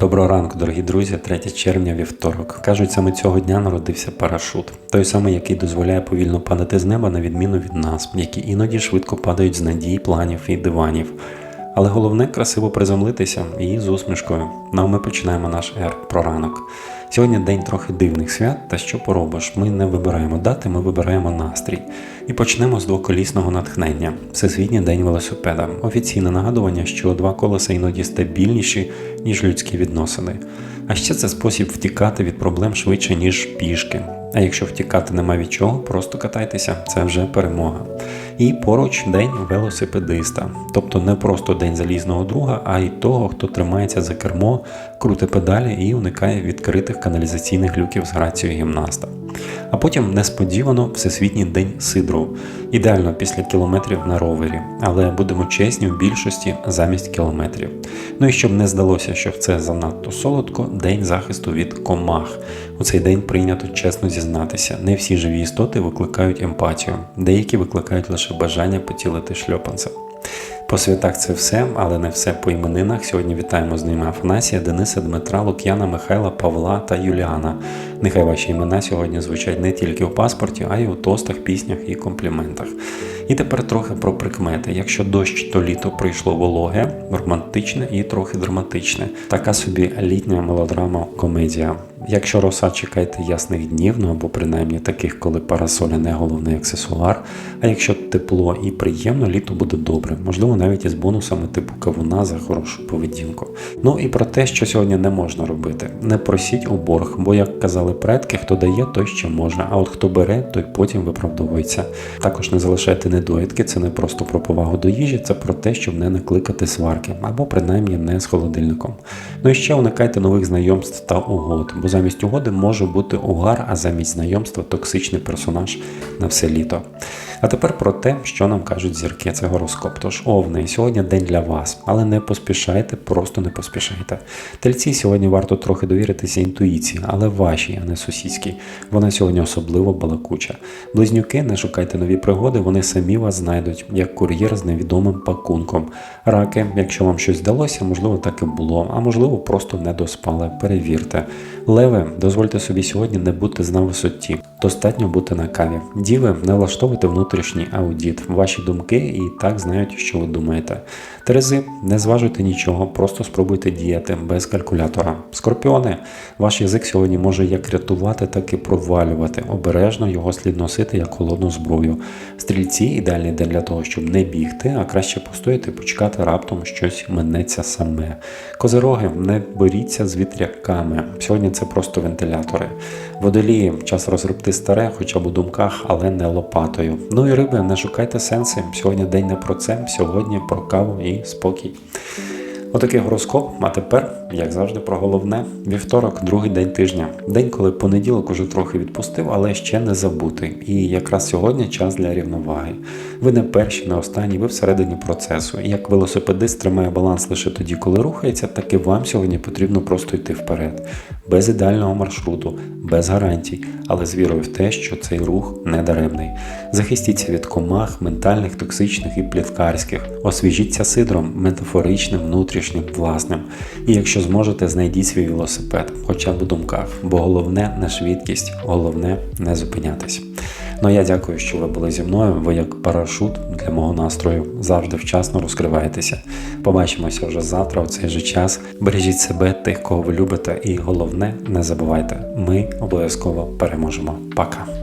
Доброго ранку, дорогі друзі, 3 червня, вівторок. Кажуть, саме цього дня народився парашут, той самий, який дозволяє повільно падати з неба, на відміну від нас, які іноді швидко падають з надій, планів і диванів. Але головне красиво приземлитися і з усмішкою. Ну а ми починаємо наш ер про ранок. Сьогодні день трохи дивних свят, та що поробиш? Ми не вибираємо дати, ми вибираємо настрій. І почнемо з двоколісного натхнення. Всесвітній день велосипеда. Офіційне нагадування, що два колеса іноді стабільніші, ніж людські відносини. А ще це спосіб втікати від проблем швидше, ніж пішки. А якщо втікати нема від чого, просто катайтеся, це вже перемога. І поруч день велосипедиста, тобто не просто день залізного друга, а й того, хто тримається за кермо, круте педалі і уникає відкритих каналізаційних люків з грацією гімнаста. А потім несподівано Всесвітній день сидру, ідеально після кілометрів на ровері, але будемо чесні в більшості замість кілометрів. Ну і щоб не здалося, що це занадто солодко, день захисту від комах. У цей день прийнято чесно зізнатися. Не всі живі істоти викликають емпатію, деякі викликають лише бажання потілити шльопанцем. По святах це все, але не все по іменинах. Сьогодні вітаємо з ними Афанасія, Дениса, Дмитра, Лук'яна, Михайла, Павла та Юліана. Нехай ваші імена сьогодні звучать не тільки у паспорті, а й у тостах, піснях і компліментах. І тепер трохи про прикмети. Якщо дощ, то літо прийшло вологе, романтичне і трохи драматичне. Така собі літня мелодрама комедія. Якщо роса чекайте ясних днів, ну або принаймні таких, коли парасоля не головний аксесуар. А якщо тепло і приємно, літо буде добре, можливо, навіть із бонусами типу кавуна за хорошу поведінку. Ну і про те, що сьогодні не можна робити. Не просіть у борг, бо як казали предки, хто дає, той ще може. А от хто бере, той потім виправдовується. Також не залишайте недоїдки, це не просто про повагу до їжі, це про те, щоб не накликати сварки, або принаймні не з холодильником. Ну і ще уникайте нових знайомств та угод, бо замість угоди може бути угар, а замість знайомства токсичний персонаж на все літо. А тепер про те, що нам кажуть зірки, це гороскоп. Тож овни, сьогодні день для вас, але не поспішайте, просто не поспішайте. Тельці сьогодні варто трохи довіритися інтуїції, але вашій, а не сусідській. Вона сьогодні особливо балакуча. Близнюки, не шукайте нові пригоди, вони самі вас знайдуть, як кур'єр з невідомим пакунком. Раки, якщо вам щось вдалося, можливо, так і було, а можливо, просто не доспали. Перевірте. Леви, дозвольте собі сьогодні не бути на висоті. Достатньо бути на каві. Діви, не влаштовуйте внутрішній аудіт. Ваші думки і так знають, що ви думаєте. Терези, не зважуйте нічого, просто спробуйте діяти без калькулятора. Скорпіони, ваш язик сьогодні може як рятувати, так і провалювати. Обережно його слід носити як холодну зброю. Стрільці ідеальний день для того, щоб не бігти, а краще постояти, почекати раптом щось минеться саме. Козироги, не боріться з вітряками. Сьогодні це просто вентилятори. Водолії, час розгребти старе, хоча б у думках, але не лопатою. Ну і риби, не шукайте сенси. Сьогодні день не про це, сьогодні про каву і спокій. Отакий гороскоп, а тепер, як завжди, про головне. Вівторок, другий день тижня. День, коли понеділок уже трохи відпустив, але ще не забутий. І якраз сьогодні час для рівноваги. Ви не перші, не останні, ви всередині процесу. І як велосипедист тримає баланс лише тоді, коли рухається, так і вам сьогодні потрібно просто йти вперед. Без ідеального маршруту, без гарантій, але з вірою в те, що цей рух не даремний. Захистіться від комах, ментальних, токсичних і пліткарських. Освіжіться сидром, метафоричним, внутрішнім, власним. І якщо зможете, знайдіть свій велосипед, хоча б у думках, бо головне не швидкість, головне не зупинятись. Ну я дякую, що ви були зі мною. Ви як парашут для мого настрою завжди вчасно розкриваєтеся. Побачимося вже завтра, у цей же час. Бережіть себе, тих, кого ви любите, і головне, не забувайте, ми обов'язково переможемо. Пока.